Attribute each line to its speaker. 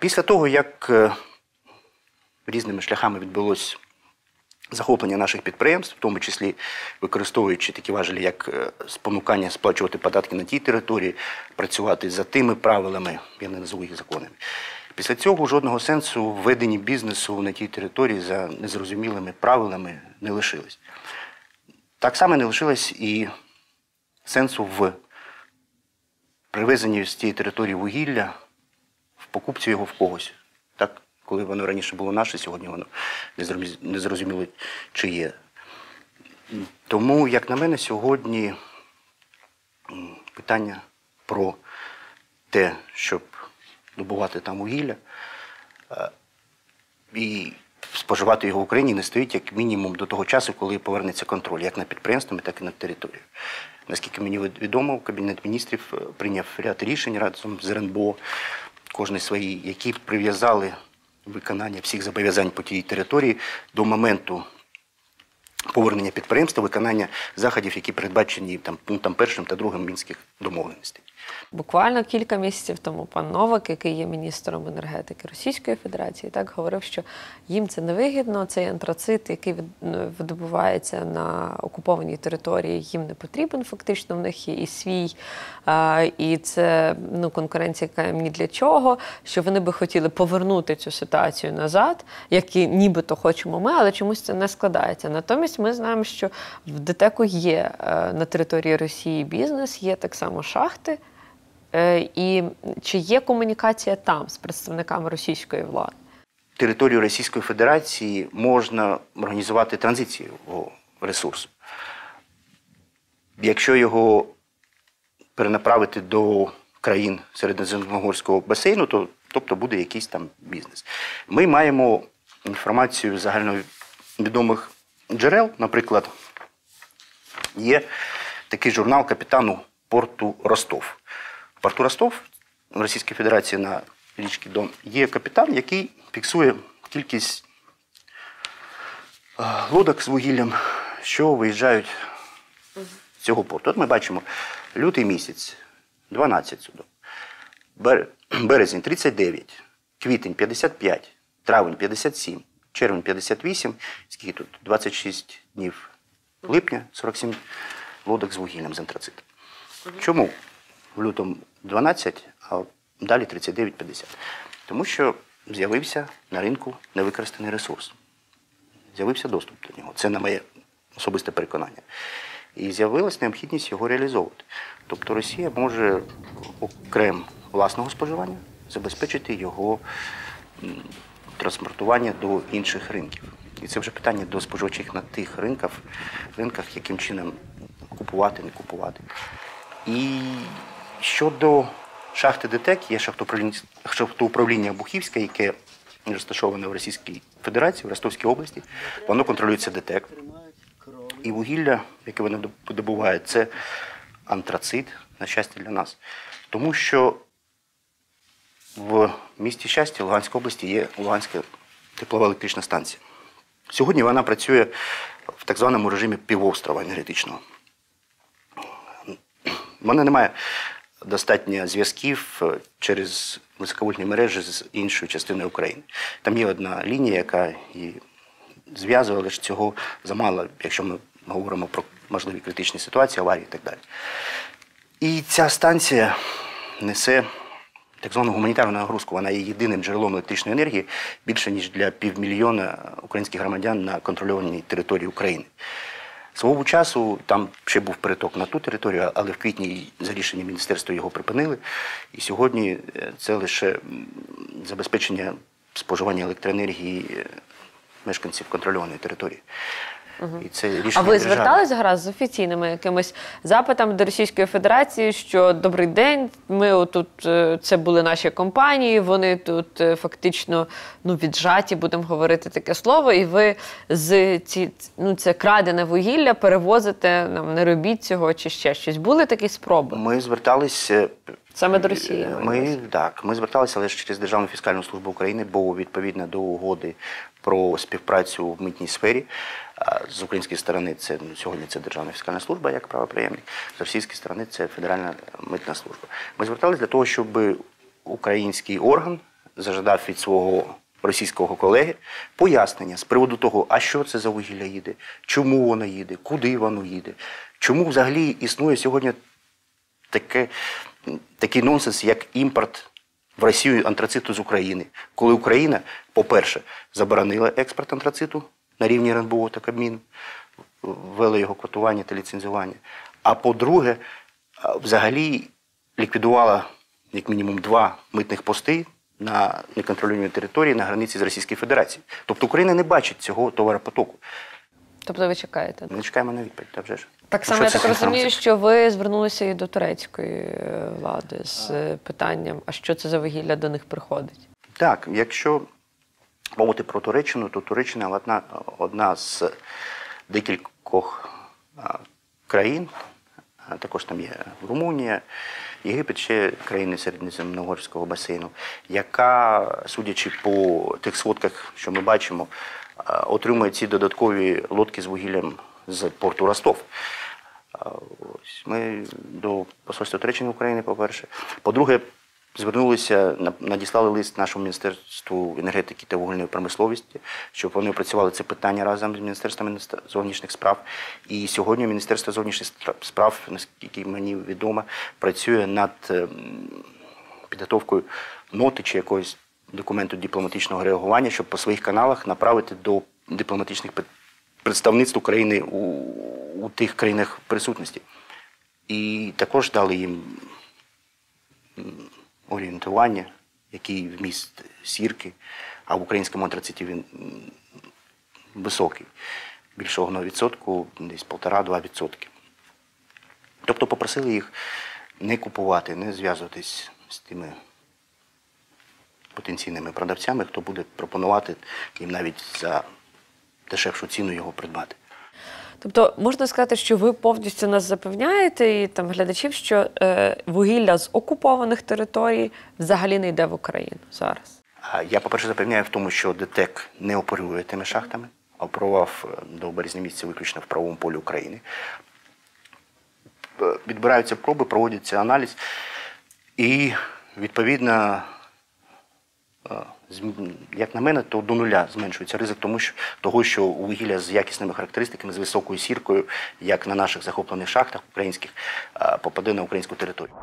Speaker 1: Після того, як е, різними шляхами відбулось захоплення наших підприємств, в тому числі використовуючи такі важелі, як е, спонукання сплачувати податки на тій території, працювати за тими правилами, я не назву їх законами. Після цього жодного сенсу в веденні бізнесу на тій території за незрозумілими правилами не лишилось. Так само не лишилось і сенсу в привезенні з тієї території вугілля, в покупці його в когось. Так, коли воно раніше було наше, сьогодні воно незрозумі- незрозуміло чиє. Тому, як на мене, сьогодні питання про те, щоб добувати там вугілля е, і споживати його в Україні не стоїть як мінімум до того часу, коли повернеться контроль, як над підприємствами, так і над територією. Наскільки мені відомо, Кабінет міністрів е, прийняв ряд рішень разом з РНБО, кожний свої, які прив'язали виконання всіх зобов'язань по тій території до моменту повернення підприємства, виконання заходів, які передбачені там, пунктом першим та другим мінських домовленостей.
Speaker 2: Буквально кілька місяців тому пан Новак, який є міністром енергетики Російської Федерації, так говорив, що їм це невигідно. Цей антрацит, який ну, видобувається на окупованій території, їм не потрібен. Фактично, в них є і свій, і це ну, конкуренція, яка їм ні для чого. Що вони би хотіли повернути цю ситуацію назад, як і нібито хочемо ми, але чомусь це не складається. Натомість ми знаємо, що в ДТЕКу є е, на території Росії бізнес, є так само шахти. Е, І чи є комунікація там з представниками російської влади?
Speaker 1: Територію Російської Федерації можна організувати транзицію ресурсу. Якщо його перенаправити до країн Середземноморського басейну, то тобто буде якийсь там бізнес. Ми маємо інформацію загальновідомих джерел. Наприклад, є такий журнал капітану порту Ростов. Порту Ростов в Російській Федерації на річці Дон є капітан, який фіксує кількість е, лодок з вугіллям, що виїжджають з цього порту. От ми бачимо лютий місяць 12 судов, березень 39, квітень 55, травень 57, червень 58, скільки тут? 26 днів липня, 47 лодок з вугіллям з антрацитом. Чому в лютому 12, а далі 39-50? Тому що з'явився на ринку невикористаний ресурс. З'явився доступ до нього. Це на моє особисте переконання. І з'явилась необхідність його реалізовувати. Тобто Росія може окрем власного споживання забезпечити його транспортування до інших ринків. І це вже питання до споживачів на тих ринках, ринках, яким чином купувати, не купувати. І щодо шахти ДТЕК, є шахтоуправління, Бухівське, яке розташоване в Російській Федерації, в Ростовській області. Воно контролюється ДТЕК. І вугілля, яке вони добувають, це антрацит, на щастя для нас. Тому що в місті щастя Луганської області є Луганська теплова електрична станція. Сьогодні вона працює в так званому режимі півострова енергетичного. Вона не має достатньо зв'язків е, через високовольтні мережі з іншою частиною України. Там є одна лінія, яка її зв'язує, але ж цього замало, якщо ми говоримо про можливі критичні ситуації, аварії і так далі. І ця станція несе так звану гуманітарну нагрузку. Вона є єдиним джерелом електричної енергії більше, ніж для півмільйона українських громадян на контрольованій території України. Свого часу там ще був переток на ту територію, але в квітні за рішенням міністерства його припинили. І сьогодні е, це лише забезпечення споживання електроенергії е, мешканців контрольованої території. І це рішення
Speaker 2: А ви
Speaker 1: держави.
Speaker 2: зверталися гаразд з офіційними якимись запитами до Російської Федерації, що добрий день, ми отут е, це були наші компанії, вони тут е, фактично ну віджаті, будемо говорити таке слово, і ви з ці ну це крадене вугілля перевозите нам, не робіть цього чи ще щось. Були такі спроби
Speaker 1: Ми зверталися
Speaker 2: саме до Росії.
Speaker 1: Ми так, ми зверталися ж через Державну фіскальну службу України, бо відповідно до угоди про співпрацю в митній сфері. З української сторони це ну, сьогодні це Державна фіскальна служба як правоприємник, з російської сторони це Федеральна митна служба. Ми зверталися для того, щоб український орган зажадав від свого російського колеги пояснення з приводу того, а що це за вугілля їде, чому воно їде, куди воно їде, чому взагалі існує сьогодні таке, такий нонсенс, як імпорт в Росію антрациту з України. Коли Україна, по-перше, заборонила експорт антрациту на рівні РНБО та Кабміну, ввели його квотування та ліцензування. А по-друге, взагалі ліквідувала як мінімум два митних пости на неконтрольованій території на границі з Російською Федерацією. Тобто Україна не бачить цього товаропотоку.
Speaker 2: Тобто ви чекаєте?
Speaker 1: Ми чекаємо на відповідь, та вже ж.
Speaker 2: Так само я так розумію, що ви звернулися і до турецької е, влади з е, питанням, а що це за вугілля до них приходить?
Speaker 1: Так, якщо мовити про Туреччину, то Туреччина одна, одна з декількох країн, також там є Румунія, Єгипет, ще країни Середземноморського басейну, яка, судячи по тих сводках, що ми бачимо, отримує ці додаткові лодки з вугіллям з порту Ростов. Ось ми до посольства Туреччини України, по-перше. По-друге, звернулися, надіслали лист нашому Міністерству енергетики та вугільної промисловості, щоб вони опрацювали це питання разом з Міністерством зовнішніх справ. І сьогодні Міністерство зовнішніх справ, наскільки мені відомо, працює над ем, підготовкою ноти чи якогось документу дипломатичного реагування, щоб по своїх каналах направити до дипломатичних пед- представництв України у, у тих країнах присутності. І також дали їм орієнтування, який вміст сірки, а в українському антрациті він високий, більше 1%, десь 1,5-2%. Тобто попросили їх не купувати, не зв'язуватись з тими потенційними продавцями, хто буде пропонувати їм навіть за дешевшу ціну його придбати.
Speaker 2: Тобто можна сказати, що ви повністю нас запевняєте і там глядачів, що е, вугілля з окупованих територій взагалі не йде в Україну зараз.
Speaker 1: Я, по-перше, запевняю в тому, що ДТЕК не оперує тими шахтами, а оперував е, до березня місяця виключно в правовому полі України. Е, Відбираються проби, проводиться аналіз, і відповідно, як на мене, то до нуля зменшується ризик тому, що, того, що вугілля з якісними характеристиками, з високою сіркою, як на наших захоплених шахтах українських, попаде на українську територію.